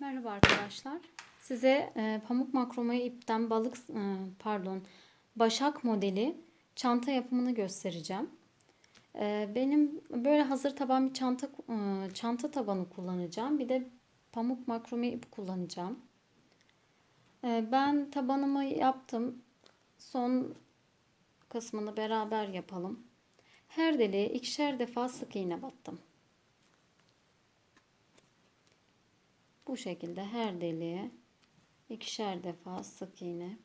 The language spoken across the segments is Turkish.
Merhaba arkadaşlar. Size e, pamuk makrome ipten balık e, pardon başak modeli çanta yapımını göstereceğim. E, benim böyle hazır taban bir çanta e, çanta tabanı kullanacağım. Bir de pamuk makrome ip kullanacağım. E, ben tabanımı yaptım. Son kısmını beraber yapalım. Her deliğe ikişer defa sık iğne battım. Bu şekilde her deliğe ikişer defa sık iğne.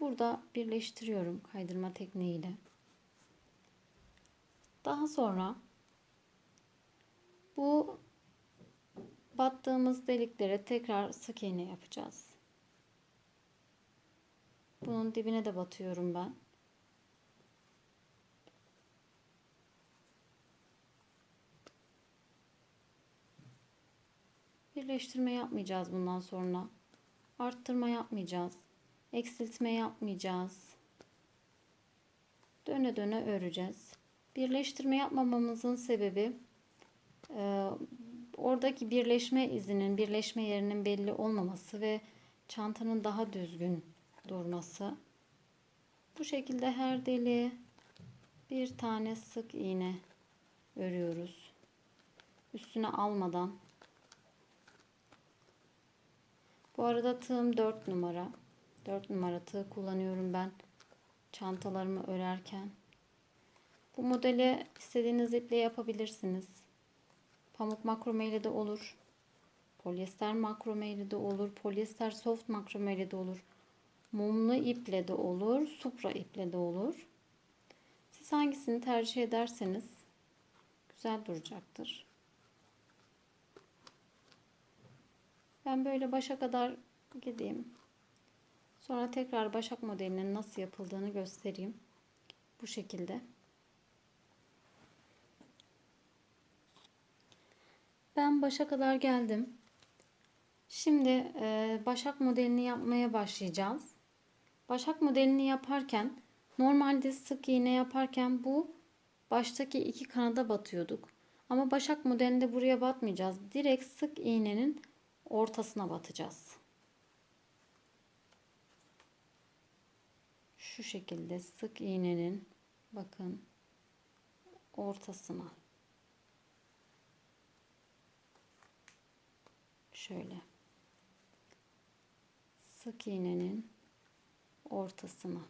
Burada birleştiriyorum kaydırma tekniğiyle. Daha sonra bu battığımız deliklere tekrar sık iğne yapacağız. Bunun dibine de batıyorum ben. Birleştirme yapmayacağız bundan sonra. Arttırma yapmayacağız. Eksiltme yapmayacağız. Döne döne öreceğiz. Birleştirme yapmamamızın sebebi oradaki birleşme izinin, birleşme yerinin belli olmaması ve çantanın daha düzgün durması. Bu şekilde her deliğe bir tane sık iğne örüyoruz. Üstüne almadan. Bu arada tığım 4 numara. 4 numara tığ kullanıyorum ben çantalarımı örerken. Bu modeli istediğiniz iple yapabilirsiniz. Pamuk makrome ile de olur. Polyester makrome ile de olur. Polyester soft makrome ile de olur. Mumlu iple de olur. Supra iple de olur. Siz hangisini tercih ederseniz güzel duracaktır. Ben böyle başa kadar gideyim. Sonra tekrar başak modelinin nasıl yapıldığını göstereyim. Bu şekilde. Ben başa kadar geldim. Şimdi e, başak modelini yapmaya başlayacağız. Başak modelini yaparken normalde sık iğne yaparken bu baştaki iki kanada batıyorduk. Ama başak modelinde buraya batmayacağız. Direkt sık iğnenin ortasına batacağız. Şu şekilde sık iğnenin bakın ortasına. Şöyle. Sık iğnenin ortasına.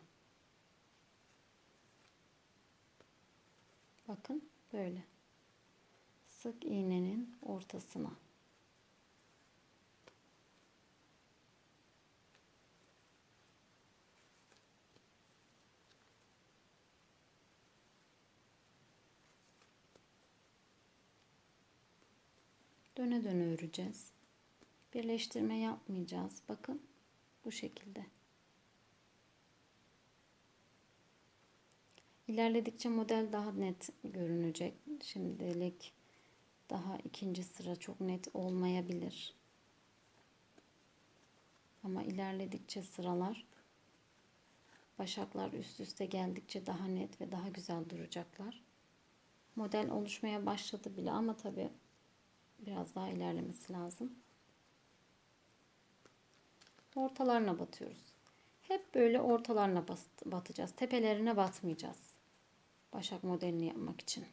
Bakın böyle. Sık iğnenin ortasına. Döne döne öreceğiz birleştirme yapmayacağız. Bakın bu şekilde. İlerledikçe model daha net görünecek. Şimdilik daha ikinci sıra çok net olmayabilir. Ama ilerledikçe sıralar başaklar üst üste geldikçe daha net ve daha güzel duracaklar. Model oluşmaya başladı bile ama tabi biraz daha ilerlemesi lazım ortalarına batıyoruz. Hep böyle ortalarına batacağız. Tepelerine batmayacağız. Başak modelini yapmak için.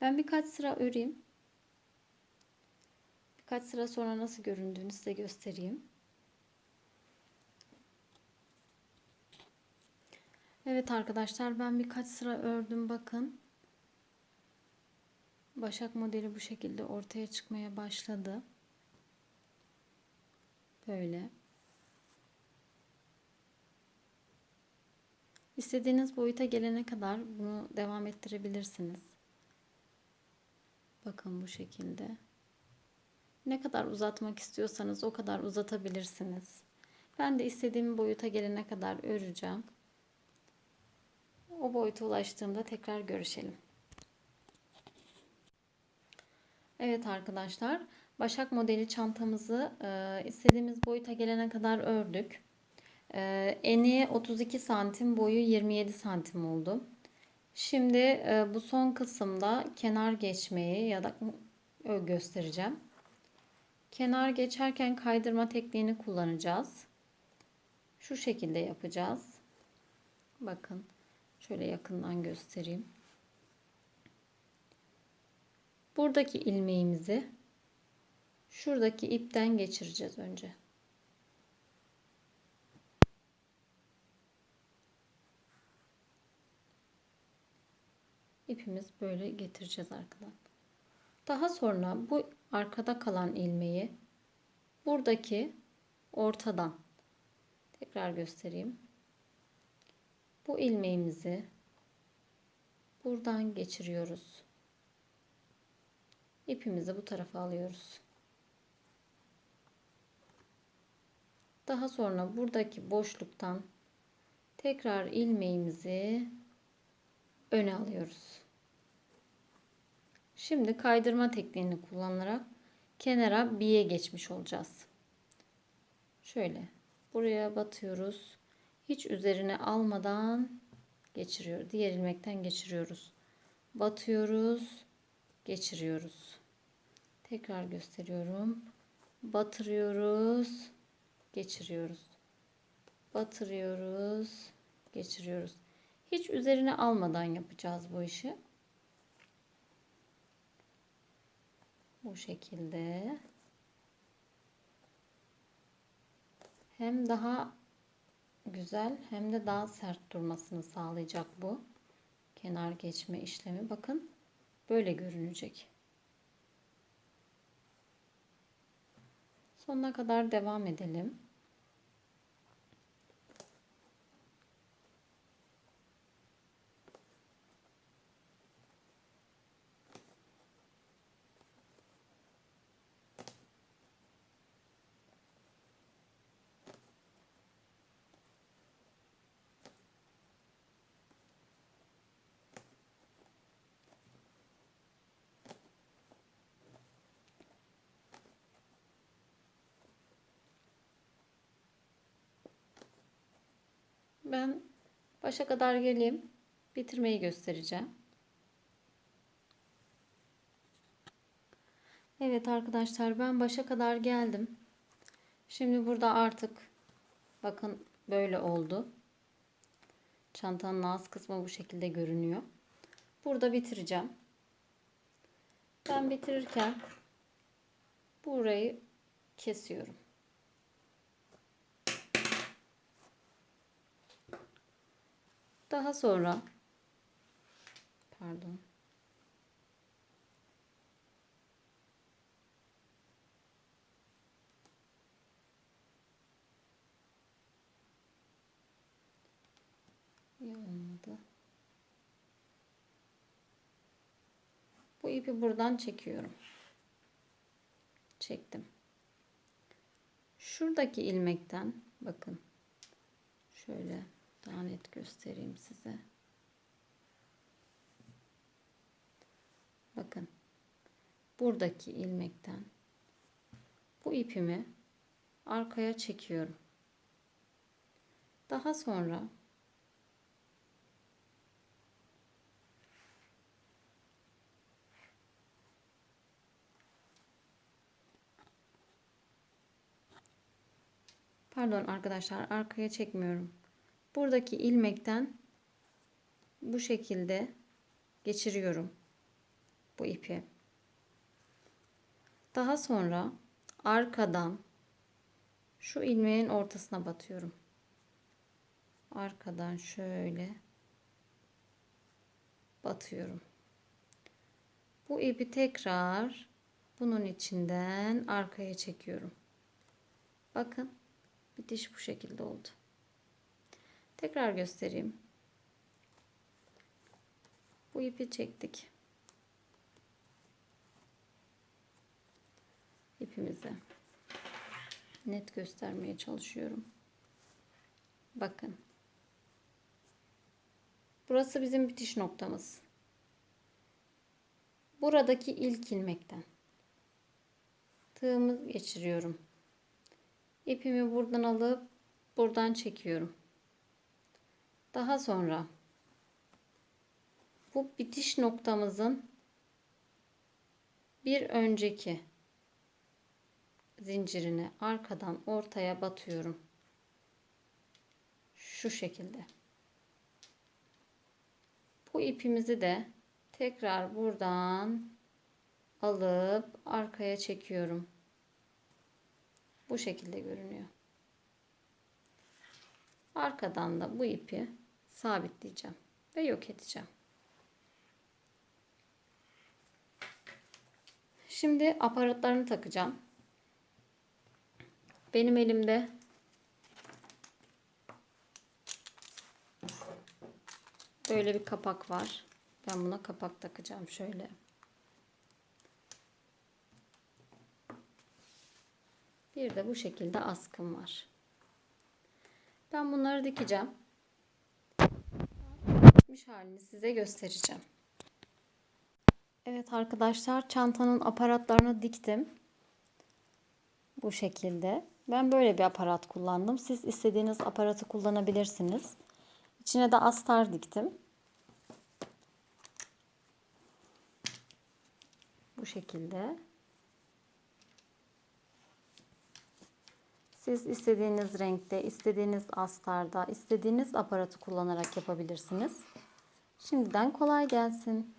Ben birkaç sıra öreyim. Birkaç sıra sonra nasıl göründüğünü size göstereyim. Evet arkadaşlar ben birkaç sıra ördüm bakın. Başak modeli bu şekilde ortaya çıkmaya başladı. Böyle. İstediğiniz boyuta gelene kadar bunu devam ettirebilirsiniz. Bakın bu şekilde. Ne kadar uzatmak istiyorsanız o kadar uzatabilirsiniz. Ben de istediğim boyuta gelene kadar öreceğim. O boyuta ulaştığımda tekrar görüşelim. Evet arkadaşlar, Başak modeli çantamızı e, istediğimiz boyuta gelene kadar ördük. E, eni 32 santim, boyu 27 santim oldu. Şimdi e, bu son kısımda kenar geçmeyi ya da göstereceğim. Kenar geçerken kaydırma tekniğini kullanacağız. Şu şekilde yapacağız. Bakın şöyle yakından göstereyim. Buradaki ilmeğimizi şuradaki ipten geçireceğiz önce. İpimiz böyle getireceğiz arkadan. Daha sonra bu arkada kalan ilmeği buradaki ortadan tekrar göstereyim. Bu ilmeğimizi buradan geçiriyoruz. İpimizi bu tarafa alıyoruz. Daha sonra buradaki boşluktan tekrar ilmeğimizi öne alıyoruz. Şimdi kaydırma tekniğini kullanarak kenara biye geçmiş olacağız. Şöyle buraya batıyoruz. Hiç üzerine almadan geçiriyor. Diğer ilmekten geçiriyoruz. Batıyoruz, geçiriyoruz. Tekrar gösteriyorum. Batırıyoruz, geçiriyoruz. Batırıyoruz, geçiriyoruz. Hiç üzerine almadan yapacağız bu işi. Bu şekilde. Hem daha güzel hem de daha sert durmasını sağlayacak bu. Kenar geçme işlemi. Bakın böyle görünecek. Sonuna kadar devam edelim. Ben başa kadar geleyim. Bitirmeyi göstereceğim. Evet arkadaşlar ben başa kadar geldim. Şimdi burada artık bakın böyle oldu. Çantanın ağız kısmı bu şekilde görünüyor. Burada bitireceğim. Ben bitirirken burayı kesiyorum. Daha sonra pardon İyi. Bu ipi buradan çekiyorum. Çektim. Şuradaki ilmekten bakın şöyle daha net göstereyim size. Bakın. Buradaki ilmekten bu ipimi arkaya çekiyorum. Daha sonra Pardon arkadaşlar arkaya çekmiyorum buradaki ilmekten bu şekilde geçiriyorum bu ipi. Daha sonra arkadan şu ilmeğin ortasına batıyorum. Arkadan şöyle batıyorum. Bu ipi tekrar bunun içinden arkaya çekiyorum. Bakın bitiş bu şekilde oldu. Tekrar göstereyim. Bu ipi çektik. İpimizi net göstermeye çalışıyorum. Bakın. Burası bizim bitiş noktamız. Buradaki ilk ilmekten tığımı geçiriyorum. İpimi buradan alıp buradan çekiyorum. Daha sonra bu bitiş noktamızın bir önceki zincirini arkadan ortaya batıyorum. Şu şekilde. Bu ipimizi de tekrar buradan alıp arkaya çekiyorum. Bu şekilde görünüyor. Arkadan da bu ipi sabitleyeceğim ve yok edeceğim. Şimdi aparatlarını takacağım. Benim elimde böyle bir kapak var. Ben buna kapak takacağım şöyle. Bir de bu şekilde askım var. Ben bunları dikeceğim. Bitmiş halini size göstereceğim. Evet arkadaşlar çantanın aparatlarını diktim. Bu şekilde. Ben böyle bir aparat kullandım. Siz istediğiniz aparatı kullanabilirsiniz. İçine de astar diktim. Bu şekilde. Siz istediğiniz renkte, istediğiniz astarda, istediğiniz aparatı kullanarak yapabilirsiniz. Şimdiden kolay gelsin.